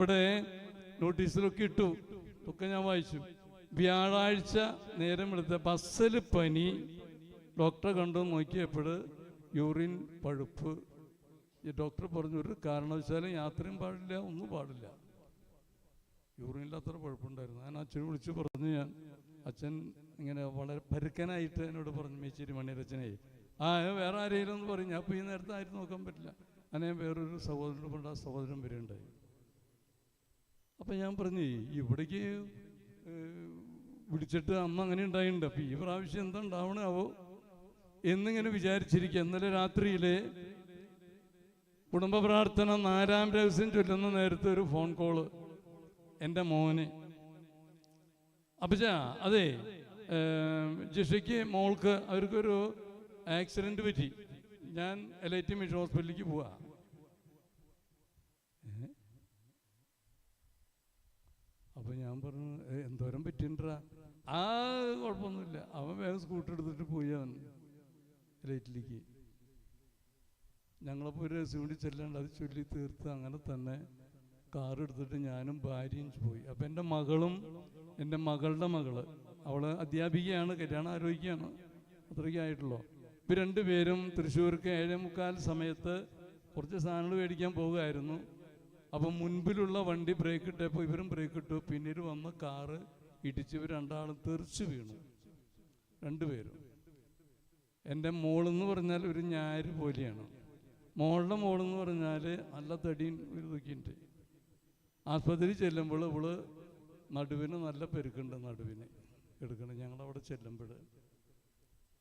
ഇവിടെ നോട്ടീസിലൊക്കെ ഇട്ടു. ഒക്കെ ഞാൻ വായിച്ചു. വ്യാഴാഴ്ച നേരം എടുത്ത ബസ്സിൽ പനി. ഡോക്ടറെ കണ്ടു. നോക്കിയപ്പോൾ യൂറിൻ പഴുപ്പ്. ഈ ഡോക്ടർ പറഞ്ഞു ഒരു കാരണവശാലും യാത്രയും പാടില്ല ഒന്നും പാടില്ല. യൂറിനിൽ അത്ര കുഴപ്പമുണ്ടായിരുന്നു ഞാൻ അച്ഛനെ വിളിച്ച് പറഞ്ഞു ഞാൻ അച്ഛൻ ഇങ്ങനെ വളരെ പരുക്കനായിട്ട് എന്നോട് പറഞ്ഞു മേച്ചേരി മണിയരച്ചനെ. ആ വേറെ ആരെങ്കിലും എന്ന് പറഞ്ഞു ഞാൻ ഇപ്പോൾ ഈ നേരത്തെ ആരും നോക്കാൻ പറ്റില്ല. അങ്ങനെ വേറൊരു സഹോദരൻ കൊണ്ട് ആ സഹോദരൻ വരെയുണ്ടായി അപ്പം ഞാൻ പറഞ്ഞു ഇവിടേക്ക് വിളിച്ചിട്ട് അന്ന് അങ്ങനെ ഉണ്ടായിട്ടുണ്ട് അപ്പം ഈ പ്രാവശ്യം എന്താ ഉണ്ടാവണാവോ എന്നിങ്ങനെ വിചാരിച്ചിരിക്കുക ഇന്നലെ രാത്രിയിലെ കുടുംബ പ്രാർത്ഥന നാലാം രഹസ്യം ചൊല്ലുന്ന നേരത്തെ ഒരു ഫോൺ കോൾ എന്റെ മോന്. അപ്പച്ച അതെ ജിഷയ്ക്ക് മോൾക്ക് അവർക്കൊരു ആക്സിഡന്റ് പറ്റി. ഞാൻ ടി മിഷൻ ഹോസ്പിറ്റലിലേക്ക് പോവാ. അപ്പൊ ഞാൻ പറഞ്ഞു എന്തോരം പറ്റിണ്ടാ ആ കുഴപ്പമൊന്നുമില്ല അവൻ വേഗം സ്കൂട്ടർ എടുത്തിട്ട് പോയി അവൻ. ലൈറ്റിലേക്ക് ഞങ്ങളപ്പോൾ ഒരു രസം കൂടി ചെല്ലാണ്ട് അത് ചൊല്ലി തീർത്ത് അങ്ങനെ തന്നെ കാർ എടുത്തിട്ട് ഞാനും ഭാര്യയും പോയി. അപ്പം എന്റെ മകളും എന്റെ മകളുടെ മകൾ അവൾ അധ്യാപികയാണ് കല്യാണം ആരോഗ്യമാണ് അത്രയ്ക്ക് ആയിട്ടുള്ളൂ. ഇപ്പം രണ്ടുപേരും തൃശ്ശൂർക്ക് ഏഴേ മുക്കാൽ സമയത്ത് കുറച്ച് സാധനങ്ങൾ മേടിക്കാൻ പോകുമായിരുന്നു അപ്പം മുൻപിലുള്ള വണ്ടി ബ്രേക്ക് ഇട്ടപ്പോൾ ഇവരും ബ്രേക്ക് ഇട്ടു. പിന്നീട് വന്ന കാറ് ഇടിച്ച് ഇവർ രണ്ടാളും തെറിച്ച് വീണു. രണ്ടുപേരും. എന്റെ മോളെന്ന് പറഞ്ഞാൽ ഒരു ഞാര് പോലെയാണ്. മോളുടെ മോളെന്ന് പറഞ്ഞാൽ നല്ല തടിയും ഒരു ഇതൊക്കെയുണ്ട് ആസ്പത്രിയിൽ ചെല്ലുമ്പോൾ ഇവൾ നടുവിന് നല്ല പെരുക്കുണ്ട് നടുവിന് എടുക്കണം. ഞങ്ങളവിടെ ചെല്ലുമ്പോൾ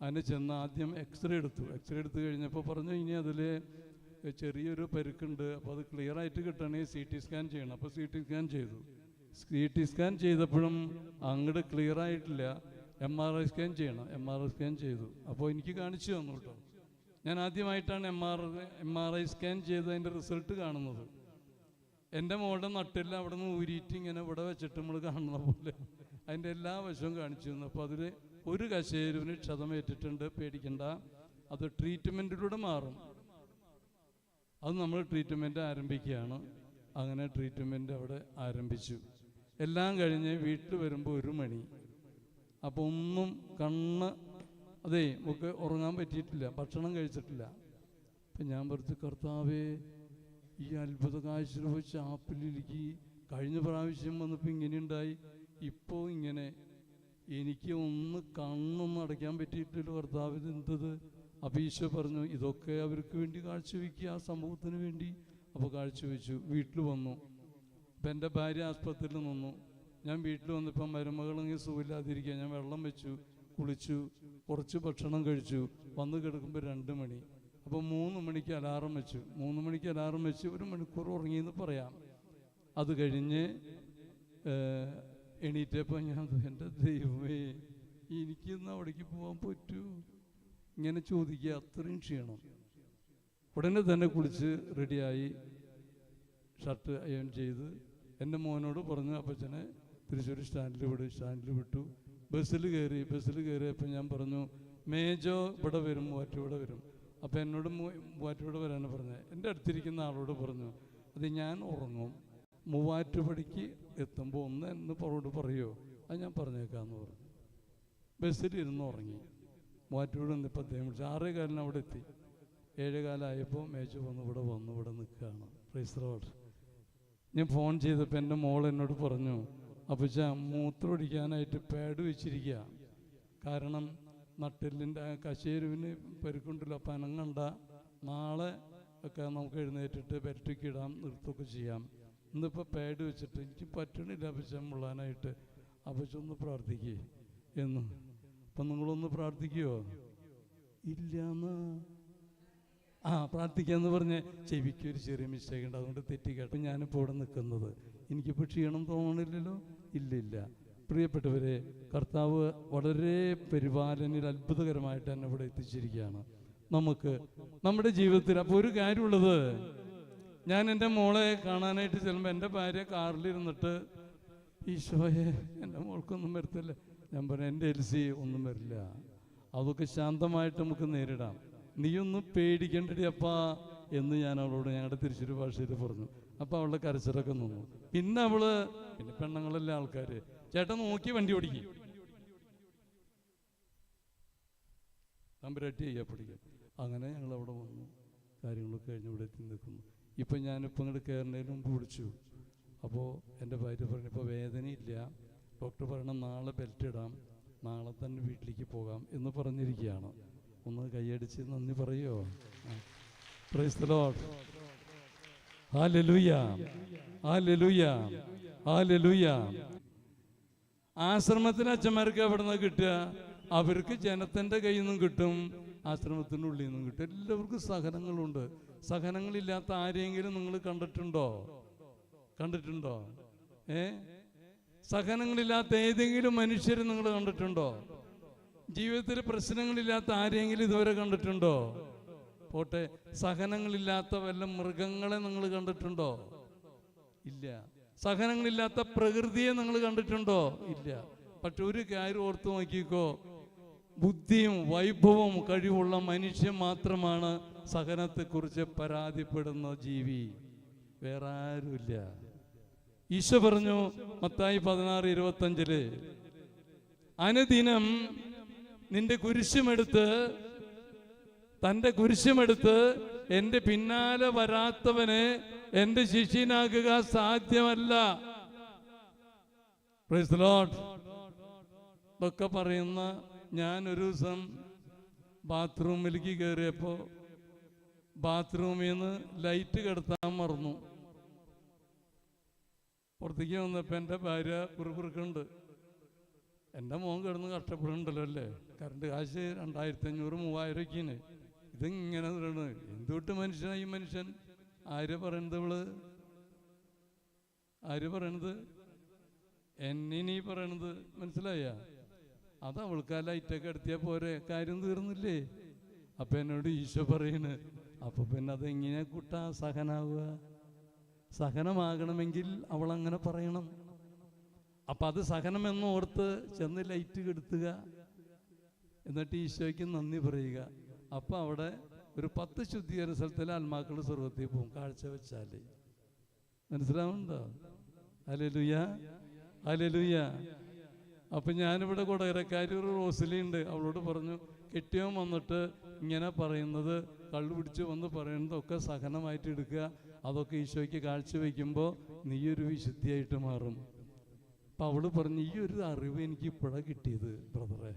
അതിന് ചെന്ന് ആദ്യം എക്സ്റേ എടുത്തു. എക്സ്റേ എടുത്തു കഴിഞ്ഞപ്പോൾ പറഞ്ഞു ഇനി അതിൽ ചെറിയൊരു പരുക്കുണ്ട്. അപ്പോൾ അത് ക്ലിയർ ആയിട്ട് കിട്ടണമെങ്കിൽ സി ടി സ്കാൻ ചെയ്യണം. അപ്പോൾ സി ടി സ്കാൻ ചെയ്തു. സി ടി സ്കാൻ ചെയ്തപ്പോഴും അങ്ങോട്ട് ക്ലിയർ ആയിട്ടില്ല. എം ആർ ഐ സ്കാൻ ചെയ്യണം. എം ആർ ഐ സ്കാൻ ചെയ്തു. അപ്പോൾ എനിക്ക് കാണിച്ചു തന്നു കേട്ടോ. ഞാൻ ആദ്യമായിട്ടാണ് M R M R I scan ചെയ്ത് അതിന്റെ റിസൾട്ട് കാണുന്നത്. എന്റെ മോളുടെ നട്ടില്ല. അവിടെ നിന്ന് ഊരിയിട്ട് ഇങ്ങനെ ഇവിടെ വെച്ചിട്ട് നമ്മൾ കാണുന്ന പോലെ അതിന്റെ എല്ലാ വശവും കാണിച്ചു തന്നു. അപ്പോൾ അതിൽ ഒരു കശേരുവിന് ക്ഷതമേറ്റിട്ടുണ്ട്. പേടിക്കണ്ട. അത് ട്രീറ്റ്മെന്റിലൂടെ മാറും. അത് നമ്മൾ ട്രീറ്റ്മെന്റ് ആരംഭിക്കുകയാണ്. അങ്ങനെ ട്രീറ്റ്മെന്റ് അവിടെ ആരംഭിച്ചു. എല്ലാം കഴിഞ്ഞ് വീട്ടിൽ വരുമ്പോൾ ഒരു മണി. അപ്പോൾ ഒന്നും കണ്ണ് അതെ നമുക്ക് ഉറങ്ങാൻ പറ്റിയിട്ടില്ല. ഭക്ഷണം കഴിച്ചിട്ടില്ല. അപ്പം ഞാൻ പറഞ്ഞു കർത്താവേ ഈ അത്ഭുത കാഴ്ച വെച്ച് ആപ്പിലേക്ക് കഴിഞ്ഞ പ്രാവശ്യം വന്നപ്പോൾ ഇങ്ങനെ ഉണ്ടായി. ഇപ്പോൾ ഇങ്ങനെ. എനിക്ക് ഒന്ന് കണ്ണൊന്നും അടയ്ക്കാൻ പറ്റിയിട്ടില്ല കർത്താവ്. എന്തത്? അപ്പോൾ ഈശോ പറഞ്ഞു ഇതൊക്കെ അവർക്ക് വേണ്ടി കാഴ്ചവെക്കുക ആ സമൂഹത്തിന് വേണ്ടി. അപ്പോൾ കാഴ്ചവെച്ചു വീട്ടിൽ വന്നു. അപ്പം എന്റെ ഭാര്യ ആസ്പത്രിയിൽ നിന്നു. ഞാൻ വീട്ടിൽ വന്നപ്പോൾ മരുമകളെങ്കിൽ സുഖമില്ലാതിരിക്കുക ഞാൻ വെള്ളം വെച്ചു കുളിച്ചു കുറച്ച് ഭക്ഷണം കഴിച്ചു. വന്ന് കിടക്കുമ്പോൾ രണ്ട് മണി. അപ്പോൾ മൂന്ന് മണിക്ക് അലാറം വെച്ചു. മൂന്ന് മണിക്ക് അലാറം വെച്ച് ഒരു മണിക്കൂർ ഉറങ്ങിയെന്ന് പറയാം. അത് കഴിഞ്ഞ് എണീറ്റപ്പോൾ ഞാൻ എന്റെ ദൈവമേ എനിക്കിന്ന് അവിടേക്ക് പോകാൻ പറ്റൂ. ഇങ്ങനെ ചോദിക്കുക അത്രയും ക്ഷീണം. ഉടനെ തന്നെ കുളിച്ച് റെഡിയായി ഷർട്ട് അയൺ ചെയ്ത് എന്റെ മോനോട് പറഞ്ഞു അപ്പച്ചനെ തൃശ്ശൂർ സ്റ്റാൻഡിൽ വിട് സ്റ്റാൻഡിൽ വിട്ടു. ബസ്സിൽ കയറി ബസ്സിൽ കയറിയപ്പോൾ ഞാൻ പറഞ്ഞു മേജോ ഇവിടെ വരും മൂവാറ്റുപുഴ വരും. അപ്പോൾ എന്നോട് മൂവാറ്റുപുഴ വരാനാണ് പറഞ്ഞത്. എന്റെ അടുത്തിരിക്കുന്ന ആളോട് പറഞ്ഞു അത് ഞാൻ ഉറങ്ങും. മൂവാറ്റുപടിക്ക് എത്തുമ്പോൾ ഒന്ന് എന്ന് പുറകോട്ട് പറയുമോ അത് ഞാൻ പറഞ്ഞേക്കാമെന്ന് പറഞ്ഞു. ബസ്സിൽ ഇരുന്ന് ഉറങ്ങി. മൂവാറ്റുപുഴ വന്നപ്പോൾ അദ്ദേഹം വിളിച്ചു ആറേ കാലിന് അവിടെ എത്തി. ഏഴുകാലായപ്പോൾ മേച്ചു വന്ന് ഇവിടെ വന്നു ഇവിടെ നിൽക്കുകയാണ്. റോഡ് ഞാൻ ഫോൺ ചെയ്തപ്പോൾ എന്റെ മോൾ എന്നോട് പറഞ്ഞു അപ്പച്ച മൂത്രമൊടിക്കാനായിട്ട് പാഡ് വെച്ചിരിക്കുക കാരണം നട്ടെല്ലിന്റെ ആ കശേരുവിന് പെരുക്കുണ്ടല്ലോ അപ്പം അനങ്ങണ്ട. നാളെ ഒക്കെ നമുക്ക് എഴുന്നേറ്റിട്ട് പെരട്ടിക്ക് ഇടാം നിർത്തുകയൊക്കെ ചെയ്യാം. ഇന്നിപ്പോൾ പാഡ് വെച്ചിട്ട് എനിക്ക് പറ്റണില്ല അപ്പച്ച മുള്ളാനായിട്ട്. അപ്പച്ച ഒന്ന് പ്രാർത്ഥിക്കേ. എന്ന്. അപ്പം നിങ്ങളൊന്ന് പ്രാർത്ഥിക്കുമോ ഇല്ലാന്ന്. ആ പ്രാർത്ഥിക്കാന്ന് പറഞ്ഞ് ചെവിക്ക് ഒരു ചെറിയ മിസ്റ്റേക്ക് ഉണ്ട്. അതുകൊണ്ട് തെറ്റി കേട്ടോ. ഞാനിപ്പോൾ ഇവിടെ നിൽക്കുന്നത് എനിക്കിപ്പോൾ ക്ഷീണം തോന്നണില്ലല്ലോ? ഇല്ലില്ല ഇല്ല. പ്രിയപ്പെട്ടവരെ കർത്താവ് വളരെ പരിപാലനയിൽ അത്ഭുതകരമായിട്ട് തന്നെ ഇവിടെ എത്തിച്ചിരിക്കുകയാണ്. നമുക്ക് നമ്മുടെ ജീവിതത്തിൽ അപ്പോൾ ഒരു കാര്യമുള്ളത്. ഞാൻ എന്റെ മോളെ കാണാനായിട്ട് ചെല്ലുമ്പോൾ എന്റെ ഭാര്യ കാറിലിരുന്നിട്ട് ഈശോയെ എന്റെ മോൾക്കൊന്നും വരത്തില്ല. ഞാൻ പറഞ്ഞു എന്റെ എൽസി ഒന്നും വരില്ല. അതൊക്കെ ശാന്തമായിട്ട് നമുക്ക് നേരിടാം. നീയൊന്നും പേടിക്കേണ്ടടി അപ്പാ. എന്ന് ഞാൻ അവളോട് ഞങ്ങളുടെ തിരിച്ചൊരു ഭാഷയിൽ പറഞ്ഞു. അപ്പം അവളുടെ കരച്ചിലൊക്കെ നിന്നു. പിന്നെ അവൾ പിന്നെ പെണ്ണുങ്ങളല്ല ആൾക്കാര്. ചേട്ടൻ നോക്കി വണ്ടി ഓടിക്കും. തമ്പുരട്ടി ചെയ്യാ പിടിക്കും. അങ്ങനെ ഞങ്ങൾ അവിടെ വന്നു. കാര്യങ്ങളൊക്കെ കഴിഞ്ഞ് ഇവിടെ എത്തി നിൽക്കുന്നു. ഇപ്പം ഞാനിപ്പോൾ ഇങ്ങോട്ട് കയറുന്നതിന് മുമ്പ് വിളിച്ചു. അപ്പോൾ എന്റെ ഭാര്യ പറഞ്ഞു ഇപ്പോൾ വേദനയില്ല. ഡോക്ടർ പറയണം നാളെ ബെൽറ്റ് ഇടാം നാളെ തന്നെ വീട്ടിലേക്ക് പോകാം എന്ന് പറഞ്ഞിരിക്കുകയാണ്. ഒന്ന് കൈയടിച്ച് നന്ദി പറയോ പ്രൈസ് ആശ്രമത്തിന് അച്ഛന്മാർക്ക് എവിടെ നിന്ന് കിട്ടുക? അവർക്ക് ജനത്തിന്റെ കയ്യിൽ നിന്നും കിട്ടും ആശ്രമത്തിന്റെ ഉള്ളിൽ നിന്നും കിട്ടും. എല്ലാവർക്കും സഹനങ്ങളുണ്ട്. സഹനങ്ങളില്ലാത്ത ആരെങ്കിലും നിങ്ങൾ കണ്ടിട്ടുണ്ടോ? കണ്ടിട്ടുണ്ടോ? ഏ? സഹനങ്ങളില്ലാത്ത ഏതെങ്കിലും മനുഷ്യരെ നിങ്ങൾ കണ്ടിട്ടുണ്ടോ? ജീവിതത്തിൽ പ്രശ്നങ്ങളില്ലാത്ത ആരെങ്കിലും ഇതുവരെ കണ്ടിട്ടുണ്ടോ? പോട്ടെ സഹനങ്ങളില്ലാത്ത വല്ല മൃഗങ്ങളെ നിങ്ങൾ കണ്ടിട്ടുണ്ടോ? ഇല്ല. സഹനങ്ങളില്ലാത്ത പ്രകൃതിയെ നിങ്ങൾ കണ്ടിട്ടുണ്ടോ? ഇല്ല. പക്ഷെ ഒരു കാര്യം ഓർത്ത് നോക്കിക്കോ. ബുദ്ധിയും വൈഭവവും കഴിവുള്ള മനുഷ്യൻ മാത്രമാണ് സഹനത്തെക്കുറിച്ച് പരാതിപ്പെടുന്ന ജീവി. വേറെ ആരുമില്ല. ഈശോ പറഞ്ഞു മത്തായി പതിനാറ് ഇരുപത്തഞ്ചിൽ അനുദിനം നിന്റെ കുരിശുമെടുത്ത് തന്റെ കുരിശുമെടുത്ത് എന്റെ പിന്നാലെ വരാത്തവന് എന്റെ ശിഷ്യനാകുക സാധ്യമല്ല. ഇതൊക്കെ പറയുന്ന ഞാൻ ഒരു ദിവസം ബാത്റൂമിലേക്ക് കയറിയപ്പോൾ ബാത്റൂമിൽ നിന്ന് ലൈറ്റ് കിടത്താൻ മറന്നു പുറത്തേക്ക് വന്നപ്പോൾ എന്റെ ഭാര്യ കുറുക്കുറുക്കുണ്ട് എന്റെ മോൻ കിടന്ന് കഷ്ടപ്പെടുന്നുണ്ടല്ലോ അല്ലേ? കറണ്ട് കാശ് രണ്ടായിരത്തി അഞ്ഞൂറ് മൂവായിരം ഒക്കെയാണ്. ഇതിങ്ങനെ തരണത് എന്തുകൊണ്ട് മനുഷ്യനായി മനുഷ്യൻ? ആര് പറയണത് ഇവൾ? ആര് പറയണത്? എന്നിനീ പറയണത് മനസ്സിലായ? അത് അവൾക്ക് ആ ലൈറ്റൊക്കെ എടുത്തിയാൽ പോരെ. കാര്യം തീർന്നില്ലേ? അപ്പൊ എന്നോട് ഈശോ പറയണ്. അപ്പൊ പിന്നെ അതെങ്ങനെയാ കുട്ടാ സഹനാവുക? സഹനമാകണമെങ്കിൽ അവൾ അങ്ങനെ പറയണം. അപ്പൊ അത് സഹനമെന്ന് ഓർത്ത് ചെന്ന് ലൈറ്റ് കെടുത്തുക. എന്നിട്ട് ഈശോയ്ക്ക് നന്ദി പറയുക. അപ്പൊ അവിടെ ഒരു പത്ത് ശുദ്ധീകരണ സ്ഥലത്തിൽ ആത്മാക്കൾ സ്വർഗത്തിൽ പോകും കാഴ്ച വെച്ചാൽ മനസ്സിലാവുന്നുണ്ടോ? അലലുയ അലലുയ അപ്പൊ ഞാനിവിടെ കൊടകരക്കാരി ഒരു റോസിലുണ്ട് അവളോട് പറഞ്ഞു കെട്ടിയവൻ വന്നിട്ട് ഇങ്ങനെ പറയുന്നത് കള്ളു പിടിച്ച് വന്ന് പറയുന്നതൊക്കെ സഹനമായിട്ട് എടുക്കുക അതൊക്കെ ഈശോയ്ക്ക് കാഴ്ചവെക്കുമ്പോൾ നീയൊരു വിശുദ്ധിയായിട്ട് മാറും. അപ്പം അവൾ പറഞ്ഞു ഈ ഒരു അറിവ് എനിക്ക് ഇപ്പോഴാണ് കിട്ടിയത് ബ്രദറെ.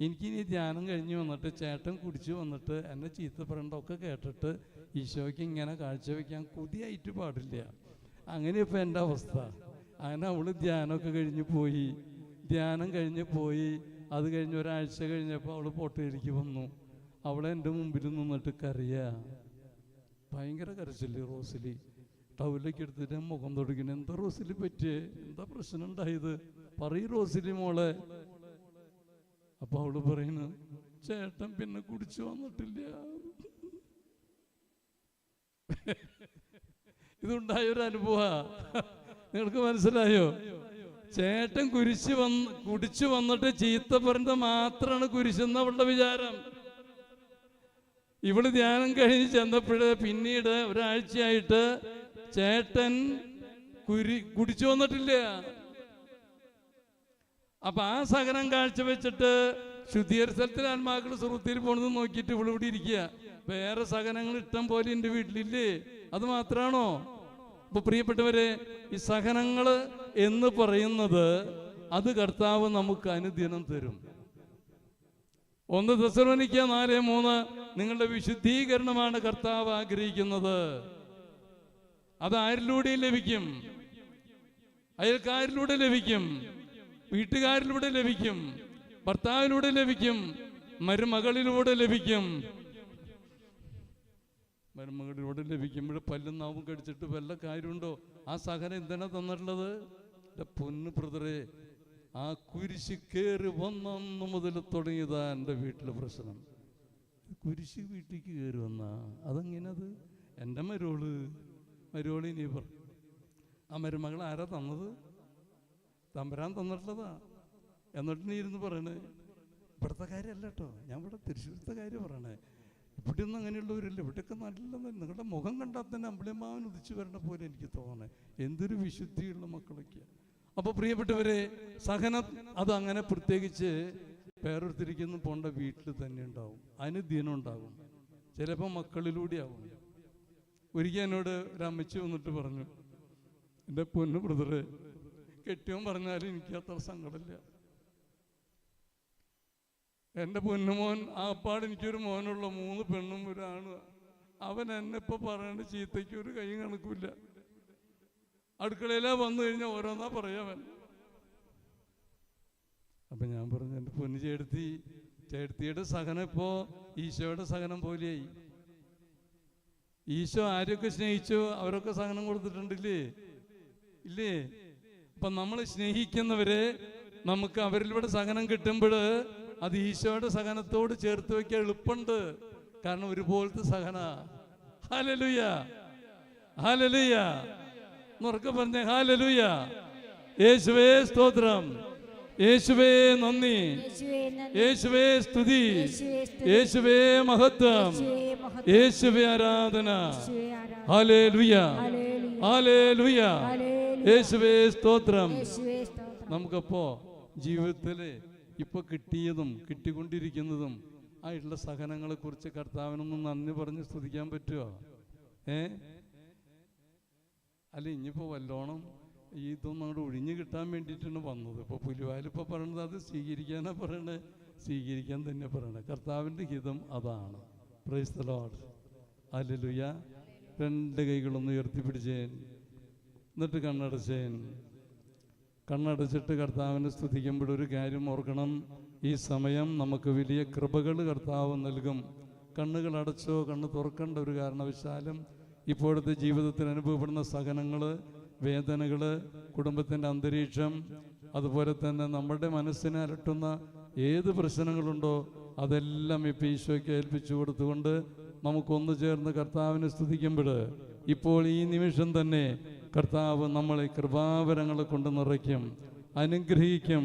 എനിക്കിനി ധ്യാനം കഴിഞ്ഞ് വന്നിട്ട് ചേട്ടൻ കുടിച്ച് വന്നിട്ട് എന്നെ ചീത്ത പറയണ്ടൊക്കെ കേട്ടിട്ട് ഈശോയ്ക്ക് ഇങ്ങനെ കാഴ്ചവെക്കാൻ കൊതിയായിട്ട് പാടില്ല. അങ്ങനെ ഇപ്പം എന്റെ അവസ്ഥ. അങ്ങനെ അവൾ ധ്യാനമൊക്കെ കഴിഞ്ഞ് പോയി. ധ്യാനം കഴിഞ്ഞ് പോയി. അത് കഴിഞ്ഞ് ഒരാഴ്ച കഴിഞ്ഞപ്പോൾ അവൾ പൊട്ടയിലേക്ക് വന്നു. അവളെ എന്റെ മുമ്പിൽ നിന്നിട്ട് കരയാ. ഭയങ്കര കരച്ചില്ലേ റോസിലി. ടൗലൊക്കെ എടുത്തിട്ട് മുഖം തുടങ്ങിന് എന്താ റോസിലി പറ്റിയേ? എന്താ പ്രശ്നം ഉണ്ടായത്? പറയ റോസിലി മോളെ. അപ്പൊ അവൾ പറയുന്നു ചേട്ടൻ പിന്നെ കുടിച്ചു വന്നിട്ടില്ല. ഇതുണ്ടായ ഒരു അനുഭവ. നിങ്ങൾക്ക് മനസ്സിലായോ? ചേട്ടൻ കുരിശ് വന്ന് കുടിച്ചു വന്നിട്ട് ചീത്ത പറഞ്ഞത് മാത്രമാണ് കുരിശെന്ന് അവളുടെ വിചാരം. ഇവൾ ധ്യാനം കഴിഞ്ഞ് ചെന്നപ്പോഴ് പിന്നീട് ഒരാഴ്ചയായിട്ട് ചേട്ടൻ കുരി കുടിച്ചു വന്നിട്ടില്ല. അപ്പൊ ആ സഹനം കാഴ്ചവെച്ചിട്ട് ശുദ്ധീകരണത്തിൽ ആത്മാക്കളുടെ സുഹൃത്തിൽ പോണെന്ന് നോക്കിയിട്ട് ഇവിടെ ഇവിടെ ഇരിക്കുക. വേറെ സഹനങ്ങൾ ഇഷ്ടം പോലെ എന്റെ വീട്ടിലില്ലേ? അത് മാത്രമാണോ അപ്പൊ പ്രിയപ്പെട്ടവരെ ഈ സഹനങ്ങൾ എന്ന് പറയുന്നത് അത് കർത്താവ് നമുക്ക് അനുദിനം തരും. ഒന്ന് ദശലോനിക്ക നാല് മൂന്ന്. നിങ്ങളുടെ വിശുദ്ധീകരണമാണ് കർത്താവ് ആഗ്രഹിക്കുന്നത്. അത് ആരിലൂടെയും ലഭിക്കും? അയൽക്കാരിലൂടെ ലഭിക്കും? വീട്ടുകാരിലൂടെ ലഭിക്കും? ഭർത്താവിലൂടെ ലഭിക്കും? മരുമകളിലൂടെ ലഭിക്കും? മരുമകളിലൂടെ ലഭിക്കുമ്പോൾ പല്ലും നാവും കടിച്ചിട്ട് വല്ല കാര്യമുണ്ടോ? ആ സഹനം എന്തിനാ തന്നിട്ടുള്ളത്? പൊന്നു ബ്രദറെ ആ കുരിശ് കയറി വന്നന്ന് മുതൽ തുടങ്ങിയതാ എന്റെ വീട്ടിലെ പ്രശ്നം. കുരിശ് വീട്ടിലേക്ക് കയറി വന്ന അതെങ്ങനത്? എന്റെ മരോൾ. മരോളി നീ പറ. ആ മരുമകൾ ആരാ തന്നത്? തമ്പരാൻ തന്നിട്ടുള്ളതാ. എന്നിട്ട് നീ ഇരുന്ന് പറയണേ. ഇവിടുത്തെ കാര്യമല്ല കേട്ടോ ഞാൻ ഇവിടെ തൃശ്ശൂരത്തെ കാര്യം പറയണേ. ഇവിടെ ഒന്നും അങ്ങനെയുള്ളവരില്ല ഇവിടെയൊക്കെ നല്ല നിങ്ങളുടെ മുഖം കണ്ടാൽ തന്നെ അമ്പിളിമാവൻ ഉദിച്ചു വരണ പോലെ എനിക്ക് തോന്നണേ. എന്തൊരു വിശുദ്ധിയുള്ള മക്കളൊക്കെയാണ് അപ്പോൾ പ്രിയപ്പെട്ടവരെ സഹനം അത് അങ്ങനെ പ്രത്യേകിച്ച് പേരൊരുത്തിരിക്കുന്നു പോണ്ട വീട്ടിൽ തന്നെ ഉണ്ടാവും. അനുദിനം ഉണ്ടാകും. ചിലപ്പോൾ മക്കളിലൂടെ ആവും. ഒരിക്കൽ എന്നോട് ഒരു അമ്മച്ചി വന്നിട്ട് പറഞ്ഞു എന്റെ പൊന്നു ബ്രദറെ കെട്ടിയോൻ പറഞ്ഞാലും എനിക്ക് അത്ര സങ്കടമില്ല. എന്റെ പൊന്നുമോൻ ആപ്പാട് എനിക്കൊരു മോനുള്ള മൂന്ന് പെണ്ണും ഒരാണ് അവൻ എന്നെ ഇപ്പൊ പറയേണ്ട ചീത്തയ്ക്ക് ഒരു കൈ കണക്കില്ല അടുക്കളയിലാ വന്നു കഴിഞ്ഞാൽ ഓരോന്നാ പറയാവൻ അപ്പൊ ഞാൻ പറഞ്ഞു എന്റെ പൊന്നു ചേട്ടത്തി ചേട്ടത്തിയുടെ സഹനം ഇപ്പോ ഈശോയുടെ സഹനം പോലെയായി. ഈശോ ആരെയൊക്കെ സ്നേഹിച്ചു അവരൊക്കെ സഹനം കൊടുത്തിട്ടുണ്ടില്ലേ? ഇല്ലേ? അപ്പൊ നമ്മൾ സ്നേഹിക്കുന്നവരെ നമുക്ക് അവരിലൂടെ സഹനം കിട്ടുമ്പോൾ അത് ഈശോയുടെ സഹനത്തോട് ചേർത്ത് വെക്കാൻ എളുപ്പമുണ്ട്. കാരണം ഒരുപോലത്തെ സഹന. ഹാലലുയ ഹാലലുയ എന്നുറക്കെ പറഞ്ഞ ഹാലലൂയ. യേശുവേ സ്തോത്രം. യേശുവേ നന്ദി. യേശുവേ സ്തുതി. യേശുവേ മഹത്വം. യേശുവേ ആരാധന. ഹാലേലുയ. ഹല്ലേലൂയ. യേശുവേ സ്തോത്രം. യേശുവേ സ്തോത്രം. നമുക്കപ്പോ ജീവിതത്തിൽ ഇപ്പൊ കിട്ടിയതും കിട്ടിക്കൊണ്ടിരിക്കുന്നതും ആയിട്ടുള്ള സഹനങ്ങളെ കുറിച്ച് കർത്താവിനൊന്നും നന്ദി പറഞ്ഞ് സ്തുതിക്കാൻ പറ്റുമോ ഏ? അല്ല ഇനിയിപ്പോൾ വല്ലോണം ഇതൊന്നും അങ്ങോട്ട് ഒഴിഞ്ഞു കിട്ടാൻ വേണ്ടിയിട്ടാണ് വന്നത്. ഇപ്പോൾ പുലിവാലിപ്പോൾ പറയണത് അത് സ്വീകരിക്കാനാണ് പറയണേ? സ്വീകരിക്കാൻ തന്നെ പറയണേ. കർത്താവിന്റെ ഹിതം അതാണ്. പ്രൈസ് ദ ലോർഡ് അല്ലുയ രണ്ട് കൈകളൊന്ന് ഉയർത്തിപ്പിടിച്ചേൻ. എന്നിട്ട് കണ്ണടച്ചേൻ. കണ്ണടച്ചിട്ട് കർത്താവിനെ സ്തുതിക്കുമ്പോൾ ഒരു കാര്യം ഓർക്കണം. ഈ സമയം നമുക്ക് വലിയ കൃപകൾ കർത്താവ് നൽകും. കണ്ണുകൾ അടച്ചോ കണ്ണ് തുറക്കേണ്ട ഒരു കാരണവശാലും ഇപ്പോഴത്തെ ജീവിതത്തിൽ അനുഭവപ്പെടുന്ന സഹനങ്ങൾ വേദനകൾ കുടുംബത്തിന്റെ അന്തരീക്ഷം അതുപോലെ തന്നെ നമ്മുടെ മനസ്സിനെ അലട്ടുന്ന ഏത് പ്രശ്നങ്ങളുണ്ടോ അതെല്ലാം ഇപ്പം ഈശോയ്ക്ക് ഏൽപ്പിച്ചു കൊടുത്തുകൊണ്ട് നമുക്കൊന്നു ചേർന്ന് കർത്താവിനെ സ്തുതിക്കുമ്പോൾ ഇപ്പോൾ ഈ നിമിഷം തന്നെ കർത്താവ് നമ്മളെ കൃപാവരങ്ങളെ കൊണ്ട് നിറയ്ക്കും അനുഗ്രഹിക്കും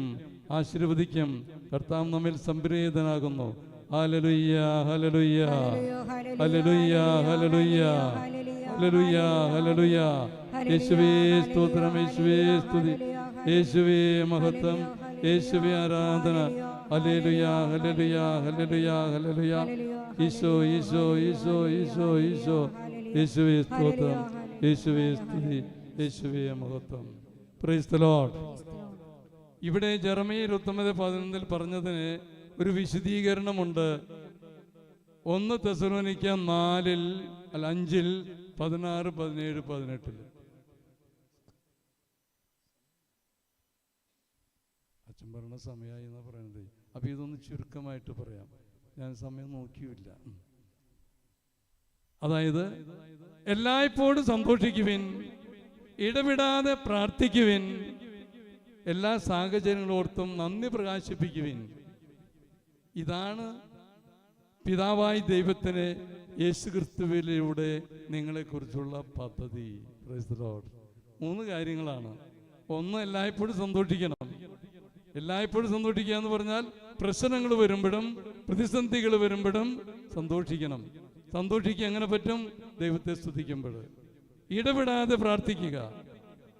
ആശീർവദിക്കും. കർത്താവ് നമ്മിൽ സംപ്രീതനാകുന്നു. ഹലലുയ്യ ഹലലുയ്യ ഹലലുയ്യ ഹല്ലേലൂയ. യേശുവേ സ്തോത്രം യേശുവേ സ്തുതി. യേശുവേ മഹത്വം. യേശുവേ ആരാധന. ഈശോ ഈശോ ഈശോ ഈശോ ഈശോ. യേശുവേ സ്തോത്രം. യേശുവേ സ്തുതി. യേശുവേ മഹത്വം. ഇവിടെ ജർമ്മയിൽ ഉത്തമത പതിനൊന്നിൽ പറഞ്ഞതിന് ഒരു വിശദീകരണമുണ്ട്. ഒന്ന് തെസലോനിക്ക നാലിൽ അല്ല അഞ്ചിൽ പതിനാറ് പതിനേഴ് പതിനെട്ടിൽ. അച്ഛൻ പറഞ്ഞ സമയമായി എന്നാ പറയണത്. അപ്പൊ ഇതൊന്ന് ചുരുക്കമായിട്ട് പറയാം. ഞാൻ സമയം നോക്കിയില്ല. അതായത് എല്ലായ്പ്പോഴും സന്തോഷിക്കുവിൻ ഇടവിടാതെ പ്രാർത്ഥിക്കുവിൻ എല്ലാ സാഹചര്യങ്ങളോർത്തും നന്ദി പ്രകാശിപ്പിക്കുവിൻ. ഇതാണ് പിതാവായി ദൈവത്തിന് യേശുക്രിസ്തുവിലൂടെ നിങ്ങളെക്കുറിച്ചുള്ള പദ്ധതി. മൂന്ന് കാര്യങ്ങളാണ്. ഒന്ന് എല്ലായ്പ്പോഴും സന്തോഷിക്കണം. എല്ലായ്പ്പോഴും സന്തോഷിക്കുക എന്ന് പറഞ്ഞാൽ പ്രശ്നങ്ങൾ വരുമ്പോഴും പ്രതിസന്ധികൾ വരുമ്പോഴും സന്തോഷിക്കണം. സന്തോഷിക്കുക എങ്ങനെ പറ്റും? ദൈവത്തെ സ്തുതിക്കുമ്പോൾ. ഇടപെടാതെ പ്രാർത്ഥിക്കുക.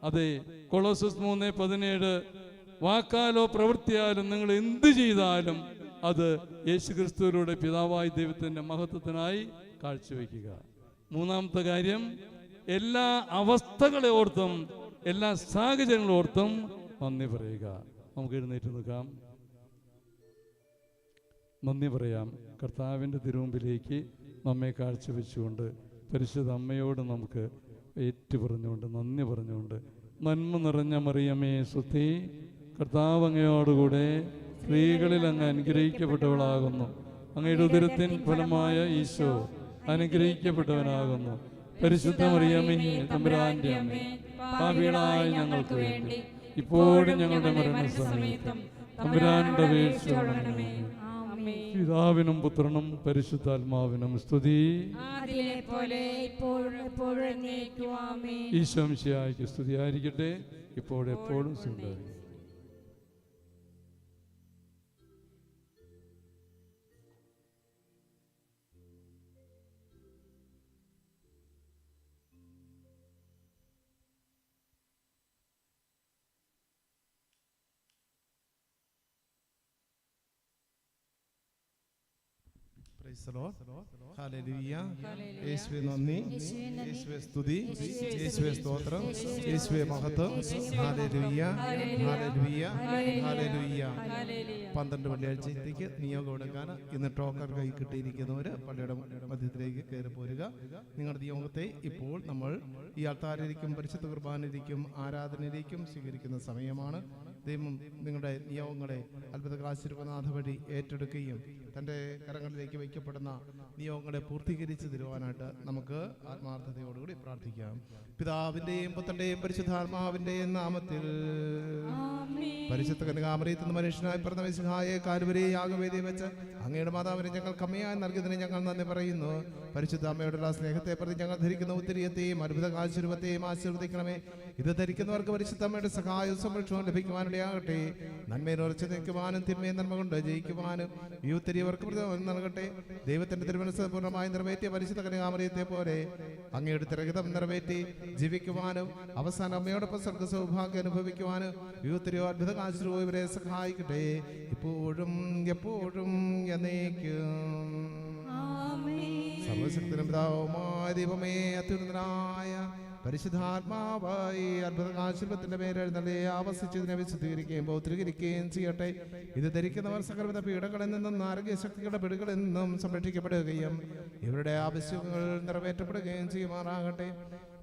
അതെ കൊളോസസ് മൂന്ന് പതിനേഴ് വാക്കാലോ പ്രവൃത്തിയാലും നിങ്ങൾ എന്ത് ചെയ്താലും അത് യേശുക്രിസ്തുവിലൂടെ പിതാവായ ദൈവത്തിന്റെ മഹത്വത്തിനായി കാഴ്ചവെക്കുക. മൂന്നാമത്തെ കാര്യം എല്ലാ അവസ്ഥകളെ ഓർത്തും എല്ലാ സാഹചര്യങ്ങളെ ഓർത്തും നന്ദി പറയുക. നമുക്ക് എഴുന്നേറ്റ് നിൽക്കാം. നന്ദി പറയാം. കർത്താവിന്റെ തിരുമുമ്പിലേക്ക് നമ്മെ കാഴ്ചവെച്ചുകൊണ്ട് പരിശുദ്ധ അമ്മയോട് നമുക്ക് ഏറ്റു പറഞ്ഞുകൊണ്ട് നന്ദി പറഞ്ഞുകൊണ്ട് നന്മ നിറഞ്ഞ മറിയമേ സുത്തി കർത്താവ് അങ്ങയോടുകൂടെ സ്ത്രീകളിൽ അങ്ങ് അനുഗ്രഹിക്കപ്പെട്ടവളാകുന്നു. അങ്ങയുടെ ഉദരത്തിൻ ഫലമായ ഈശോ അനുഗ്രഹിക്കപ്പെട്ടവനാകുന്നു. പരിശുദ്ധ മറിയമേ തമ്പുരാന്റെ അമ്മേ പാപികളായ ഞങ്ങൾക്ക് വേണ്ടി. ഇപ്പോഴും ഞങ്ങളുടെ മരണസമയത്തും തമ്പുരാന്റെ വീഴ്ച പിതാവിനും പുത്രനും പരിശുദ്ധാത്മാവിനും സ്തുതി. അതിലെ സ്തുതി ആയിരിക്കട്ടെ എപ്പോഴും എന്നേക്കും ആമേൻ. ഈശോംശിയായിക്ക് സ്തുതിയായിരിക്കട്ടെ. ഇപ്പോഴെപ്പോഴും സുണ്ടായിരിക്കും യേശുവേ നന്ദി യേശുവേ സ്തുതി യേശുവേ സ്തോത്രം യേശുവേ മഹത്വം ഹാലലുയ്യ ഹാലലുയ്യ ഹാലലുയ്യ പന്ത്രണ്ട് വെള്ളിയാഴ്ചത്തേക്ക് നിയോഗം എടുക്കാൻ ഇന്ന് ടോക്കർ കൈ കിട്ടിയിരിക്കുന്നവർ പള്ളിയുടെ മധ്യത്തിലേക്ക് കയറി പോരുക. നിങ്ങളുടെ നിയോഗത്തെ ഇപ്പോൾ നമ്മൾ ഈ അത്താരിക്കും പരിശുദ്ധ കുർബാനയിലേക്കും ആരാധനയിലേക്കും സ്വീകരിക്കുന്ന സമയമാണ്. ദൈവം നിങ്ങളുടെ നിയോഗങ്ങളെ അത്ഭുത ആശീർവനാഥ വഴി ഏറ്റെടുക്കുകയും തന്റെ കരങ്ങളിലേക്ക് വയ്ക്കപ്പെടുന്ന നിയോഗങ്ങളെ പൂർത്തീകരിച്ച് തരുവാനായിട്ട് നമുക്ക് ആത്മാർത്ഥതയോടുകൂടി പ്രാർത്ഥിക്കാം. പിതാവിന്റെയും പുത്രന്റെയും പരിശുദ്ധാത്മാവിന്റെയും നാമത്തിൽ പരിശുദ്ധ കന്യകാമറിയത്തിൽ നിന്ന് മനുഷ്യനായി പിറന്ന വിശുഹായെ കാലുവരെ യാഗവേദി വെച്ച് അങ്ങയുടെ മാതാവിനെ ഞങ്ങൾ കമ്മിയായി നൽകിയതിന് ഞങ്ങൾ നന്ദി പറയുന്നു. പരിശുദ്ധ അമ്മയോടുള്ള സ്നേഹത്തെ പ്രതി ഞങ്ങൾ ധരിക്കുന്ന ഉത്തരീയത്തെയും അത്ഭുത ആശീർവത്തെയും ആശീർവദിക്കണമേ. ഇത് ധരിക്കുന്നവർക്ക് പരിശുദ്ധ അമ്മയുടെ സഹായവും സംരക്ഷണവും ലഭിക്കുവാനിടയാകട്ടെ നന്മയിൽ ഉറച്ചു നിൽക്കുവാനും തിന്മയും നന്മ കൊണ്ട് ജയിക്കുവാനും യുവത്തിരിയവർക്ക് പ്രചോദനം നൽകട്ടെ. ദൈവത്തിന്റെ തിരുമനസ് പൂർണമായി നിറവേറ്റിയ പരിശുദ്ധ കനകാമറിയത്തെ പോലെ അങ്ങയുടെ തിരകിതം നിറവേറ്റി ജീവിക്കുവാനും അവസാനം അമ്മയോടൊപ്പം സ്വർഗ സൗഭാഗ്യം അനുഭവിക്കുവാനും യുവത്തിരിയോ അത്ഭുത കാശുരോ ഇവരെ സഹായിക്കട്ടെ. ഇപ്പോഴും എപ്പോഴും എന്നേക്കും. സർവശക്തനും പിതാവുമായ ദൈവമേ അത്യുന്നതനായ പരിശുദ്ധാത്മാവായി അത്ഭുത ആശീർവത്തിന്റെ പേരെഴുന്നള്ളി ആവസിച്ചതിനെ വിശുദ്ധീകരിക്കുകയും പൗത്രീകരിക്കുകയും ചെയ്യട്ടെ. ഇത് ധരിക്കുന്നവർ സകലവിധ പീഡകളിൽ നിന്നും ആരോഗ്യ ശക്തികളുടെ പിടികളിൽ നിന്നും സംരക്ഷിക്കപ്പെടുകയും ഇവരുടെ ആവശ്യങ്ങൾ നിറവേറ്റപ്പെടുകയും ചെയ്യുമാറാകട്ടെ.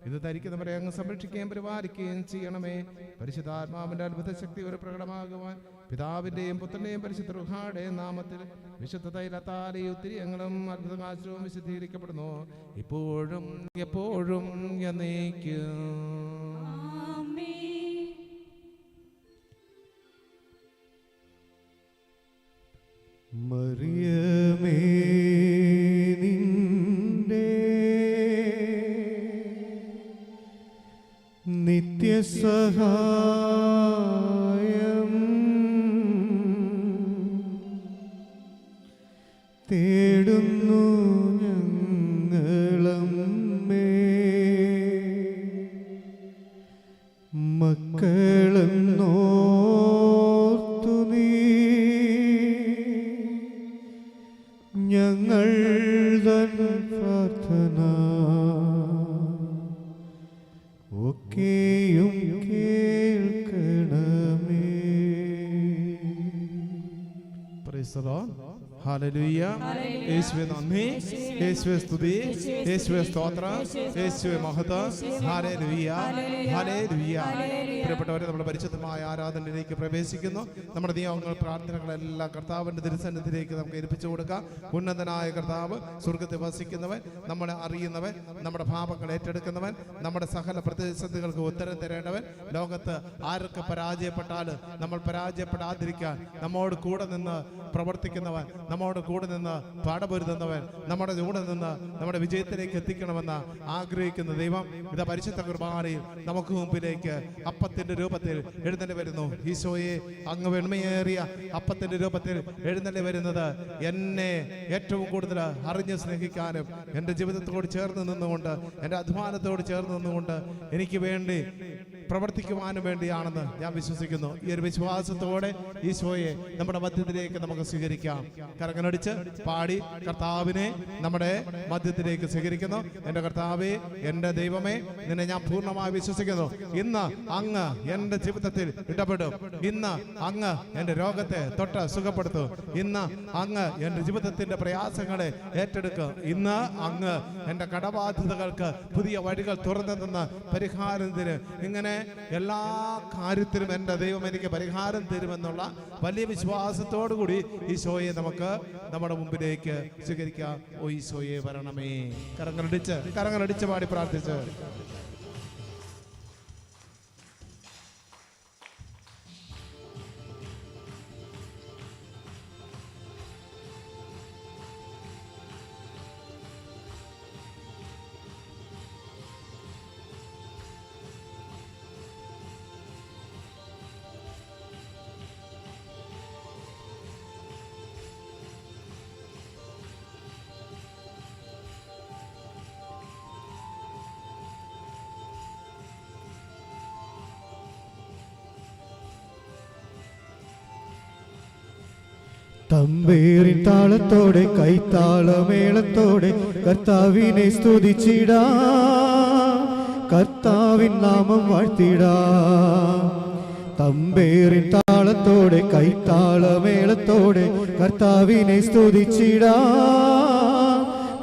ഇത് ധരിക്കുന്നവരെ അങ്ങ് സംരക്ഷിക്കുകയും പരിപാലിക്കുകയും ചെയ്യണമേ. പരിശുദ്ധാത്മാവിന്റെ അത്ഭുത ശക്തി ഒരു പ്രകടമാകുവാൻ പിതാവിന്റെയും പുത്രന്റെയും പരിശുദ്ധ റുഹാടെ നാമത്തിൽ വിശുദ്ധ തൈലത്താലെ ഉത്തിരിയങ്ങളും അത്ഭുതകാശവും വിശുദ്ധീകരിക്കപ്പെടുന്നു. ഇപ്പോഴും എപ്പോഴും എന്നേക്കും. യേശുവേ സ്തുതി. യേശുവെ സ്തോത്രം. ഹരേ മഹത്വം. ഹരേ ഹാലേലുയ്യ പ്രിയപ്പെട്ടവരെ നമ്മുടെ പരിശുദ്ധമായ ആരാധനയിലേക്ക് പ്രവേശിക്കുന്നു. നമ്മുടെ നിയമങ്ങൾ പ്രാർത്ഥനകളെല്ലാം കർത്താവിന്റെ തിരുസന്നിധിയിലേക്ക് നമുക്ക് ഏൽപ്പിച്ചു കൊടുക്കാം. ഉന്നതനായ കർത്താവ് സ്വർഗത്തിൽ വസിക്കുന്നവൻ നമ്മളെ അറിയുന്നവൻ നമ്മുടെ പാപങ്ങൾ ഏറ്റെടുക്കുന്നവൻ നമ്മുടെ സകല പ്രതിസന്ധികൾക്ക് ഉത്തരം തരേണ്ടവൻ. ലോകത്ത് ആരൊക്കെ പരാജയപ്പെട്ടാലും നമ്മൾ പരാജയപ്പെടാതിരിക്കാൻ നമ്മോട് കൂടെ നിന്ന് പ്രവർത്തിക്കുന്നവൻ നമ്മോട് കൂടെ നിന്ന് പാടപൊരുതുന്നവൻ നമ്മുടെ കൂടെ നിന്ന് നമ്മുടെ വിജയത്തിലേക്ക് എത്തിക്കണമെന്ന് ആഗ്രഹിക്കുന്ന ദൈവം ഇത് പരിശുദ്ധ കുർബാനയിൽ നമുക്ക് മുമ്പിലേക്ക് അപ്പത്തിന്റെ രൂപത്തിൽ എഴുന്നള്ളി വരുന്നു. ഈശോയെ അങ്ങ് വെണ്മയേറിയ അപ്പത്തിന്റെ രൂപത്തിൽ എഴുന്നള്ളി വരുന്നത് എന്നെ ഏറ്റവും കൂടുതൽ അറിഞ്ഞ് സ്നേഹിക്കാനും എന്റെ ജീവിതത്തോട് ചേർന്ന് നിന്നുകൊണ്ട് എന്റെ അധ്വാനത്തോട് ചേർന്ന് നിന്നുകൊണ്ട് എനിക്ക് വേണ്ടി പ്രവർത്തിക്കുവാനും വേണ്ടിയാണെന്ന് ഞാൻ വിശ്വസിക്കുന്നു. ഈ ഒരു വിശ്വാസത്തോടെ ഈശോയെ നമ്മുടെ മധ്യത്തിലേക്ക് നമുക്ക് സ്വീകരിക്കാം. കരങ്ങനടിച്ച് പാടി കർത്താവിനെ നമ്മുടെ മധ്യത്തിലേക്ക് സ്വീകരിക്കുന്നു. എന്റെ കർത്താവേ എന്റെ ദൈവമേ നിന്നെ ഞാൻ പൂർണമായി വിശ്വസിക്കുന്നു. ഇന്ന് അങ്ങ് എന്റെ ജീവിതത്തിൽ ഇടപെടും. ഇന്ന് അങ്ങ് എന്റെ രോഗത്തെ തൊട്ട് സുഖപ്പെടുത്തും. ഇന്ന് അങ്ങ് എന്റെ ജീവിതത്തിന്റെ പ്രയാസങ്ങളെ ഏറ്റെടുക്കും. ഇന്ന് അങ്ങ് എന്റെ കടബാധ്യതകൾക്ക് പുതിയ വഴികൾ തുറന്നു തന്ന പരിഹാരത്തിന് ഇങ്ങനെ എല്ലാ കാര്യത്തിലും എന്റെ ദൈവം എനിക്ക് പരിഹാരം തരുമെന്നുള്ള വലിയ വിശ്വാസത്തോടു കൂടി ഈശോയെ നമുക്ക് നമ്മുടെ മുമ്പിലേക്ക് സ്വീകരിക്കാം. ഓ ഈശോയെ. വരണമേ കരങ്ങളടിച്ച് കരങ്ങളടിച്ച് പാടി പ്രാർത്ഥിച്ച്. തമ്പേറിൻ താളത്തോടെ കൈത്താളമേളത്തോടെ കർത്താവിനെ സ്തുതിച്ചിടാ. കർത്താവിൻ നാമം വാഴ്ത്തിടാ. തമ്പേറിൻ താളത്തോടെ കൈത്താളമേളത്തോടെ കർത്താവിനെ സ്തുതിച്ചിടാ.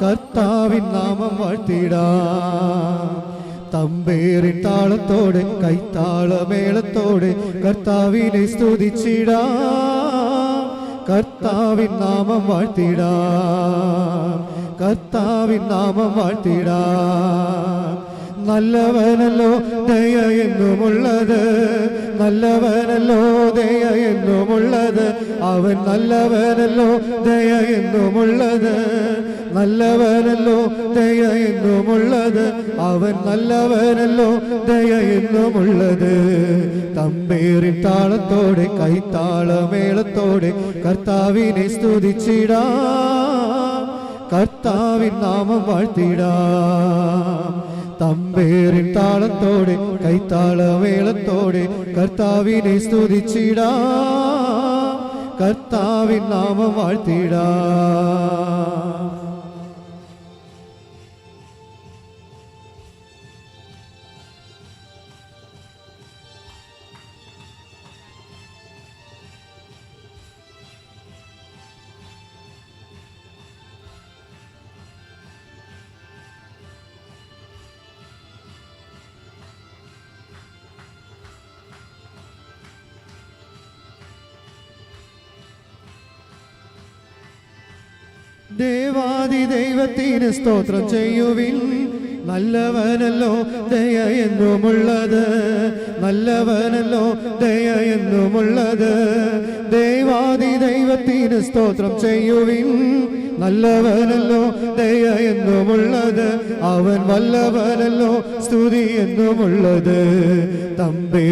കർത്താവിൻ നാമം വാഴ്ത്തിടാ. തമ്പേറിൻ താളത്തോടെ കൈത്താളമേളത്തോടെ കർത്താവിനെ സ്തുതിച്ചിടാ. കർത്താവിൻ നാമം വാഴ്ത്തിടാ കർത്താവിൻ നാമം വാഴ്ത്തിടാ നല്ലവനല്ലോ ദയ എന്നുമുള്ളത്. നല്ലവനല്ലോ ദയ എന്നുമുള്ളത്. അവൻ നല്ലവനല്ലോ ദയ എന്നുമുള്ളത്. നല്ലവനല്ലോ ദയ എന്നുമുള്ളത്. അവൻ നല്ലവനല്ലോ ദയ എന്നുമുള്ളത്. തമ്പേറി താളത്തോടെ കൈത്താളമേളത്തോടെ കർത്താവിനെ സ്തുതിച്ചിടാ. കർത്താവിൻ നാമം വാഴ്ത്തിടാ. തമ്പേറി താളത്തോടെ കൈത്താളമേളത്തോടെ കർത്താവിനെ സ്തുതിച്ചിടാ. കർത്താവിൻ നാമം വാഴ്ത്തിടാ. ദേവാദി ദൈവത്തിന് സ്തോത്രം ചെയ്യുവിൻ. നല്ലവനല്ലോ ദയ എന്നുമുള്ളത്. നല്ലവനല്ലോ ദയ എന്നുമുള്ളത്. ദേവാദി ദൈവത്തിന് സ്തോത്രം ചെയ്യുവിൻ. നല്ലവനല്ലോ ദയ എന്നുമുള്ളത്. അവൻ വല്ലവനല്ലോ സ്തുതി എന്നുമുള്ളത്. തമ്പേ